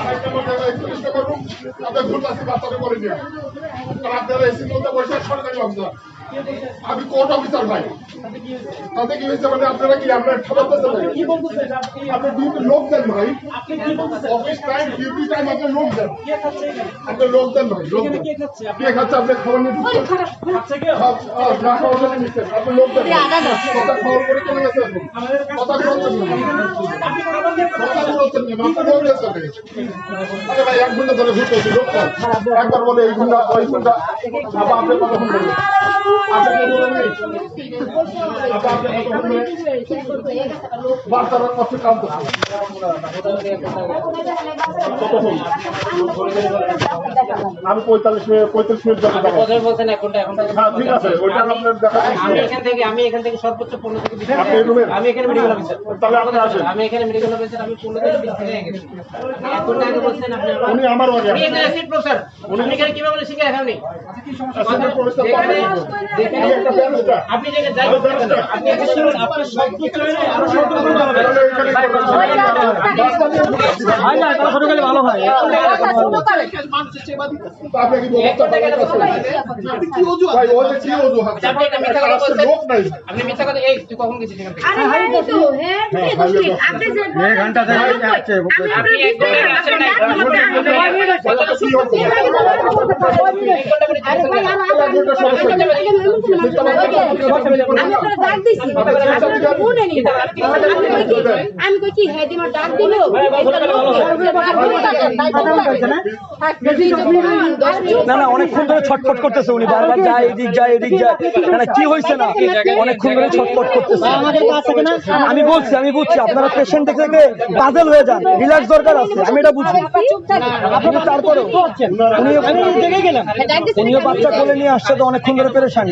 আড়াই নম্বর জায়গায় একচল্লিশ নম্বর রুম। তাদের ভুল আছে, বাচ্চাদের করে আপনারা এসির মধ্যে বসে সরকারি আমি কোর্ট অফিসার ভাই। তাতে কি হয়েছে মানে আপনারা কি আপনার খাবার দিতে কি বলতেছেন? আপনি আপনি ডিউটি লোক দেন ভাই। আপনি কি বলতেছেন? অফিস টাইম ডিউটি টাইম আপনি লোক দেন। কে খাচ্ছে এখানে? আপনি লোক দেন ভাই লোক দেন। কে খাচ্ছে? আপনি কে খাচ্ছে? আপনি খাবার নিয়ে ঢুকছেন। খাচ্ছে কে সব, না খাওয়ার জন্য নিচ্ছেন। আপনি লোক দেন কথা খাওয়ার পরে চলে গেছে এখন। কথা বলছেন আপনি? খাবার দিয়ে কথা লোক দেন আরে ভাই। এক ঘণ্টা ধরে ঘুরতেছি লোক একবার বলে এই ঘণ্টা ওই ঘণ্টা আবার আপনি কথা বলবেন আমি পঁয়তাল্লিশ মিনিট পঁয়তাল্লিশ মিনিট বলছেন এখন হ্যাঁ ঠিক আছে ওইটা আপনার দেখা আমি এখান থেকে আমি এখান থেকে সর্বোচ্চ পনেরো থেকে? আমি এখানে মেডিকেল অফিসার তাহলে আপনি আসেন। আমি এখানে মেডিকেল অফিসার আমি পনেরো থেকে বিশ থেকে গেছি। এক আগে বলছেন আপনি উনি আমার আগে উনি এখানে কীভাবে বলে শিখে আমি একটা ব্যারিস্টার আপনি। হয়। ছোট গেলে ভালো হয় আপনি মিথ্যা কথা রাস্তায় বলছেন। লোক নাই। আপনি মিথ্যা কথা এই তুই কখন গেছিস হ্যাঁ হ্যাঁ আছে আপনি ঘণ্টা আপনি আমি আপনার ডাক দিছি আপনার ফোনে নি আমি কই কি হ্যাঁ দিমার ডাক দিল না না অনেকক্ষণ ধরে ছটফট করতেছে উনি বারবার যায় এদিক যায় এদিক যায় না কি হয়েছে না? অনেকক্ষণ ধরে ছটফট করতেছে। আমি বলছি আমি বুঝছি আপনারা পেশেন্ট দেখে দেখে পাজল হয়ে যান রিল্যাক্স দরকার আছে আমি এটা বুঝি। আপনি তারপরেও উনি উনিও বাচ্চা কোলে নিয়ে আসছে তো অনেকক্ষণ ধরে পেরেশানি।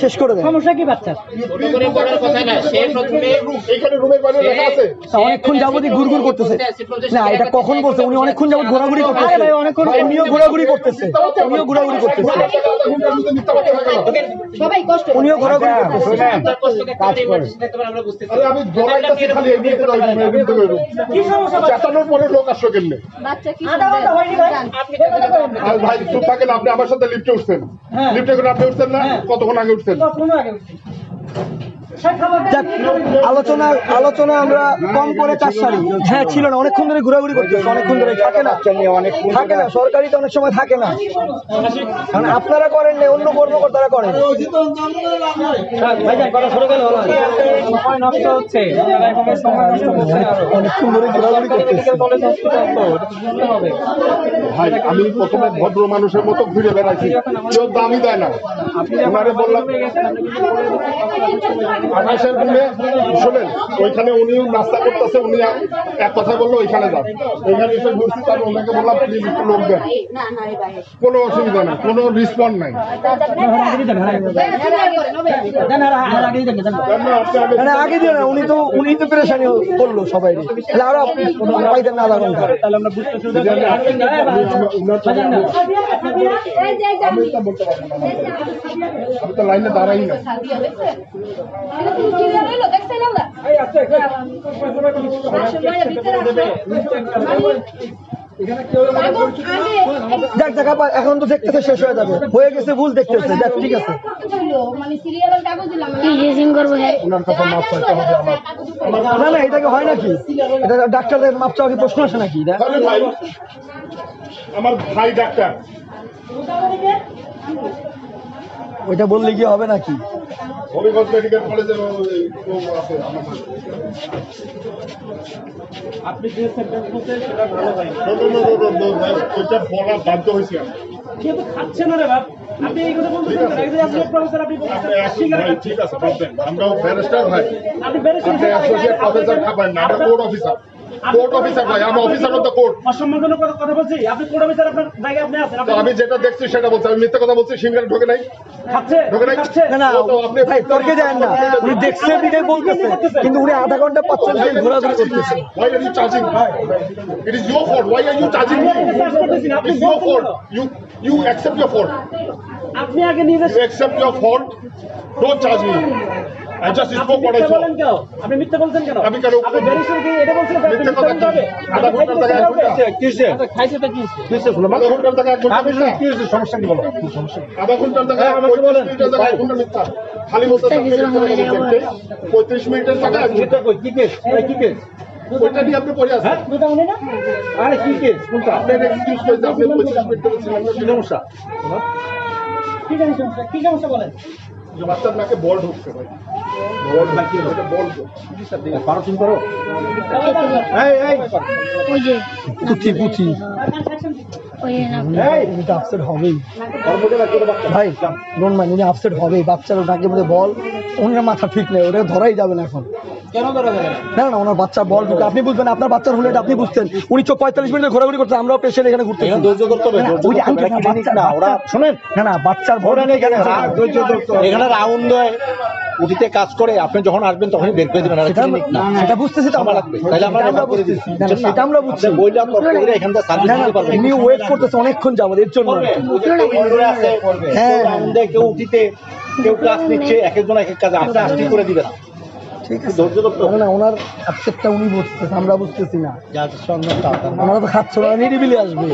শেষ করে দেন সমস্যা কি বাচ্চার ছোট করে বলার কথা না সে প্রথমে এখানে রুমের বাইরে লেখা আছে। তা অনেকক্ষণ যাবতই ঘুরঘুর করতেছে। না এটা কখন বলছে উনি অনেকক্ষণ যাবত ঘোরাঘুরি করতেছে। উনিও ঘোরাঘুরি করতেছে। উনিও ঘোরাঘুরি করতেছে। হয়ে উনিও ঘোরাঘুরি করতেছে। বাচ্চা? থাকেন আপনি আমার সাথে লিফটে উঠছেন। লিফটে করে আপনি উঠছেন না? কতক্ষণ আগে উঠছেন? যাক, আলোচনা আলোচনা আমরা কম করে চার সারি। হ্যাঁ ছিল না অনেকক্ষণ ধরে ঘোরাঘুরি করতেছে অনেকক্ষণ ধরে থাকে না। থাকে না সরকারি তো অনেক সময় থাকে না। কারণ আপনারা করেন না অন্য কর্মকর্তারা করেন সময় নষ্ট হচ্ছে। অনেকক্ষণ ধরে ঘোরাঘুরি করতেছে। ভাই আমি প্রথমে ভদ্র মানুষের মতো ঘুরে বেড়াইছি। কেউ দামই দেয় না। ওনারে বললাম আঠাশের রুমে শোনেন ওইখানে উনি নাস্তা করতেছে উনি এক কথা বলল ওইখানে যান। ওইখানে এসে ঘুরছি তারপর ওনাকে বললাম প্লিজ একটু লোক দেন। না না রে ভাই কোনো অসুবিধা নেই কোনো রিসপন্ড নাই। আগে মানে দিয়ে না উনি তো উনি তো পেরেশানি করল সবাই আরও পাইতেন না আধা ঘণ্টা। আমি আমি এটা বলতে পারব না আমি তো লাইনে দাঁড়াই না। যাক যাক আপা, এখন তো দেখতেছে শেষ হয়ে যাবে। হয়ে গেছে ভুল দেখতেছে। যাক ঠিক আছে। মানে হ্যাঁ? না না এটাকে হয় নাকি? এটা ডাক্তারদের মাপ চাওয়া কি প্রশ্ন আসে নাকি? এটা আরে ভাই আমার ভাই ডাক্তার। ওইটা বললে কি হবে নাকি? হবিগঞ্জ মেডিকেল কলেজের আমার। আপনি যে সেন্টেন্স বলছেন সেটা ভালো হয় ওইটা বলা বাধ্য হয়েছি আমি। কিন্তু খাচ্ছে না রে বাপ। আপনি এই কথা বলতেছেন কেন? একজন প্রফেসর আপনি আপনি ঠিক ভাই, আছে ঠিক বলবেন আমরাও ব্যারিস্টার ভাই। আপনি অ্যাসোসিয়েট প্রফেসর খাবেন না? আমরা কোর্ট অফিসার কোর্ট অফিসার ভাই আমি অফিসার অফ দ্য কোর্ট অসম্মানজনক কথা বলছি আপনি কোর্ট অফিসার আপনার জায়গায় আপনি আছেন আমি যেটা দেখছি সেটা বলছি আমি মিথ্যা কথা বলছি সিঙ্গারে ঢোকে নাই খাচ্ছে ঢোকে নাই খাচ্ছে না না ও তো আপনি ভাই তর্কে যায় না উনি দেখছে বলতেছে কিন্তু উনি আধা ঘণ্টা পাচ্ছেন ঘোরাঘুরি? It is your fault. Why are you charging me? It is your fault. You you accept your fault. আপনি আগে নিজে accept your fault. Don't charge me. I just spoke what I saw. আপনি মিথ্যা বলছেন কেন? আমি কেন- আপনি ব্যারিস্টার কি এটা বলছেন আপনি মিথ্যা কথা কি? আধা ঘণ্টার জায়গায় এক ঘণ্টা। খাইছেটা কি? আধা ঘণ্টার জায়গায় এক ঘণ্টা মিথ্যা। সমস্যা কি বলো? আধা ঘণ্টার জায়গায় পঁয়ত্রিশ মিনিটের জায়গায় এক ঘণ্টা মিথ্যা। খালি বলতে পঁয়ত্রিশ মিনিটের ঘণ্টা। কি কেস? কি কেস? ওইটা নিয়ে আপনি পড়ে আছেন। দুটা মনে না? আরে কি কেস? কোনটা? আপনার এক্সকিউজ করেছে আপনি পঁয়ত্রিশ মিনিট ধরে ছিলেন। কি সমস্যা? কি জানি সমস্যা? কি সমস্যা বলেন? যে বাচ্চার নাকে বল ঢুকছে ভাই। বল নাকি ওটা বল পারো চিন করো এই এই। ওই যে। পুঁথি পুঁথি। ওই না। এই। উনি তো আপসেট হবেই। কর্মকে রাখতে বাচ্চা ভাই ডোন্ট মাইন্ড উনি আপসেট হবেই। বাচ্চার নাকের মধ্যে বল। ওনার মাথা ঠিক নেই ওটা ধরাই যাবে না এখন। কেন ধরা যাবে না? না না ওনার বাচ্চা বল ঢুকে আপনি বুঝবেন আপনার বাচ্চার হলে এটা আপনি বুঝতেন। উনি পঁয়তাল্লিশ মিনিট ঘোরাঘুরি করতেন আমরাও পেশেন্ট এখানে ঘুরতে শোনেন? না না বাচ্চার বল ওরা এখানে রাউন্ড হয় উঠিতে কাজ করে আপনি যখন আসবেন তখনই বের করে দিবেন আর সেটা বুঝতেছি তো আমরা। তাহলে আমরা রেফার করে বুঝতেছি। দিচ্ছি। না, না, সেটা আমরা বুঝছি বইলা তর্ক করে এখান থেকে সার্ভিস না না দিতে পারবেন। উনি ওয়েট করতেছে অনেকক্ষণ যাব এর জন্য। হ্যাঁ। হ্যাঁ। রাউন্ডে কেউ উঠিতে কেউ ক্লাস নিচ্ছে এক একজন এক এক কাজ আস্তে আস্তে করে দিবেন ঠিক আছে। ধৈর্য ধরতে হবে। না ওনার আপসেটটা উনি বুঝতেছে আমরা বুঝতেছি না। আমরা তো খাচ্ছ নিরিবিলি আসবে।